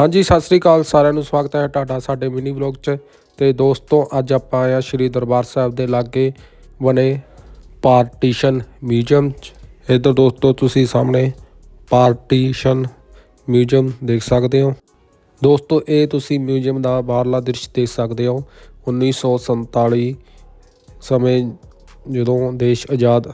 ਹਾਂਜੀ, ਸਤਿ ਸ੍ਰੀ ਅਕਾਲ ਸਾਰਿਆਂ ਨੂੰ। ਸਵਾਗਤ ਹੈ ਤੁਹਾਡਾ ਸਾਡੇ ਮਿਨੀ ਵਲੌਗ 'ਚ। ਤੇ ਦੋਸਤੋ, ਅੱਜ ਆਪਾਂ ਆਇਆ ਸ਼੍ਰੀ ਦਰਬਾਰ ਸਾਹਿਬ ਦੇ ਲਾਗੇ ਬਣੇ ਪਾਰਟੀਸ਼ਨ ਮਿਊਜ਼ੀਅਮ 'ਚ। ਇੱਧਰ ਦੋਸਤੋ, ਤੁਸੀਂ ਸਾਹਮਣੇ ਪਾਰਟੀਸ਼ਨ ਮਿਊਜ਼ੀਅਮ ਦੇਖ ਸਕਦੇ ਹੋ। ਦੋਸਤੋ, ਇਹ ਤੁਸੀਂ ਮਿਊਜ਼ੀਅਮ ਦਾ ਬਾਹਰਲਾ ਦ੍ਰਿਸ਼ ਦੇਖ ਸਕਦੇ ਹੋ। 1947 ਸਮੇਂ ਜਦੋਂ ਦੇਸ਼ ਆਜ਼ਾਦ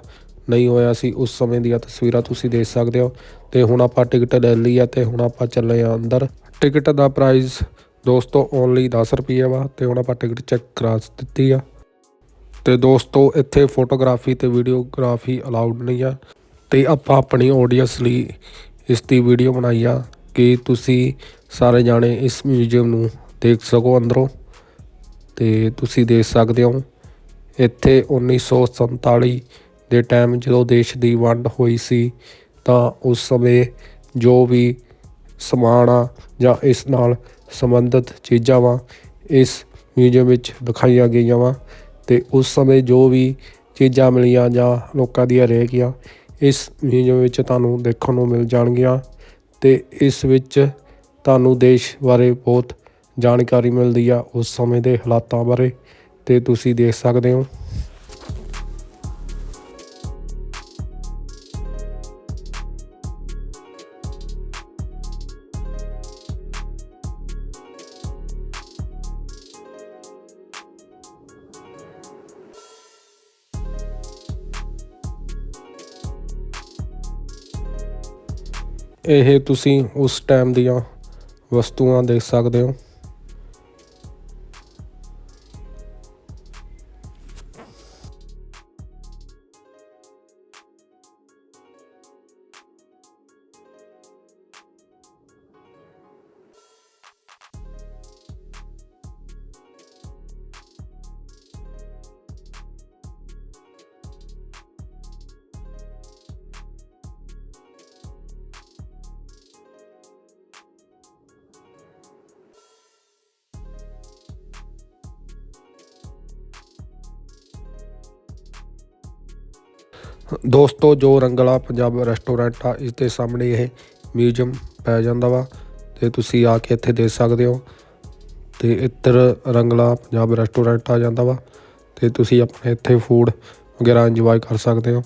ਨਹੀਂ ਹੋਇਆ ਸੀ, ਉਸ ਸਮੇਂ ਦੀਆਂ ਤਸਵੀਰਾਂ ਤੁਸੀਂ ਦੇਖ ਸਕਦੇ ਹੋ। ਤੇ ਹੁਣ ਆਪਾਂ ਟਿਕਟ ਲੈ ਲਈ ਆ ਤੇ ਹੁਣ ਆਪਾਂ ਚੱਲੇ ਆ ਅੰਦਰ। ਟਿਕਟ ਦਾ ਪ੍ਰਾਈਸ ਦੋਸਤੋ ਓਨਲੀ 10 ਰੁਪਏ ਵਾ ਤੇ ਹੁਣ ਆਪਾਂ ਟਿਕਟ ਚੈੱਕ ਕਰਾ ਦਿੱਤੀ ਆ। ਤੇ ਦੋਸਤੋ ਇੱਥੇ ਫੋਟੋਗ੍ਰਾਫੀ ਤੇ ਵੀਡੀਓਗ੍ਰਾਫੀ ਅਲਾਉਡ ਨਹੀਂ ਆ ਤੇ ਆਪਾਂ ਆਪਣੀ ਆਡੀਅנס ਲਈ ਇਸ ਦੀ ਵੀਡੀਓ ਬਣਾਈ ਆ ਕਿ ਤੁਸੀਂ ਸਾਰੇ ਜਾਣੇ ਇਸ ਮਿਊਜ਼ੀਅਮ ਨੂੰ ਦੇਖ ਸਕੋ ਅੰਦਰੋਂ ਤੇ ਤੁਸੀਂ ਦੇਖ ਸਕਦੇ ਹੋ। ਇੱਥੇ 1947 ਦੇ ਟਾਈਮ ਜਦੋਂ ਦੇਸ਼ ਦੀ ਵੰਡ ਹੋਈ ਸੀ ਤਾਂ ਉਸ ਸਮੇਂ ਜੋ ਵੀ ਸਮਾਨ ਆ ਜਾਂ ਇਸ ਨਾਲ ਸੰਬੰਧਿਤ ਚੀਜ਼ਾਂ ਵਾ, ਇਸ ਮਿਊਜ਼ੀਅਮ ਵਿੱਚ ਦਿਖਾਈਆਂ ਗਈਆਂ ਵਾ ਤੇ ਉਸ ਸਮੇਂ ਜੋ ਵੀ ਚੀਜ਼ਾਂ ਮਿਲੀਆਂ ਜਾਂ ਲੋਕਾਂ ਦੀਆਂ ਰਹਿ ਗਈਆਂ, ਇਸ ਮਿਊਜ਼ੀਅਮ ਵਿੱਚ ਤੁਹਾਨੂੰ ਦੇਖਣ ਨੂੰ ਮਿਲ ਜਾਣਗੀਆਂ ਤੇ ਇਸ ਵਿੱਚ ਤੁਹਾਨੂੰ ਦੇਸ਼ ਬਾਰੇ ਬਹੁਤ ਜਾਣਕਾਰੀ ਮਿਲਦੀ ਆ ਉਸ ਸਮੇਂ ਦੇ ਹਾਲਾਤਾਂ ਬਾਰੇ ਤੇ ਤੁਸੀਂ ਦੇਖ ਸਕਦੇ ਹੋ। ਇਹ ਤੁਸੀਂ ਉਸ ਟਾਈਮ ਦੀਆਂ ਵਸਤੂਆਂ ਦੇਖ ਸਕਦੇ ਹੋ। ਦੋਸਤੋ, ਜੋ ਰੰਗਲਾ ਪੰਜਾਬ ਰੈਸਟੋਰੈਂਟ ਆ, ਇਸ ਦੇ ਸਾਹਮਣੇ ਇਹ ਮਿਊਜ਼ੀਅਮ ਪੈ ਜਾਂਦਾ ਵਾ ਤੇ ਤੁਸੀਂ ਆ ਕੇ ਇੱਥੇ ਦੇਖ ਸਕਦੇ ਹੋ ਤੇ ਇੱਧਰ ਰੰਗਲਾ ਪੰਜਾਬ ਰੈਸਟੋਰੈਂਟ ਆ ਜਾਂਦਾ ਵਾ ਤੇ ਤੁਸੀਂ ਆਪਣੇ ਇੱਥੇ ਫੂਡ ਵਗੈਰਾ ਇੰਜੋਏ ਕਰ ਸਕਦੇ ਹੋ।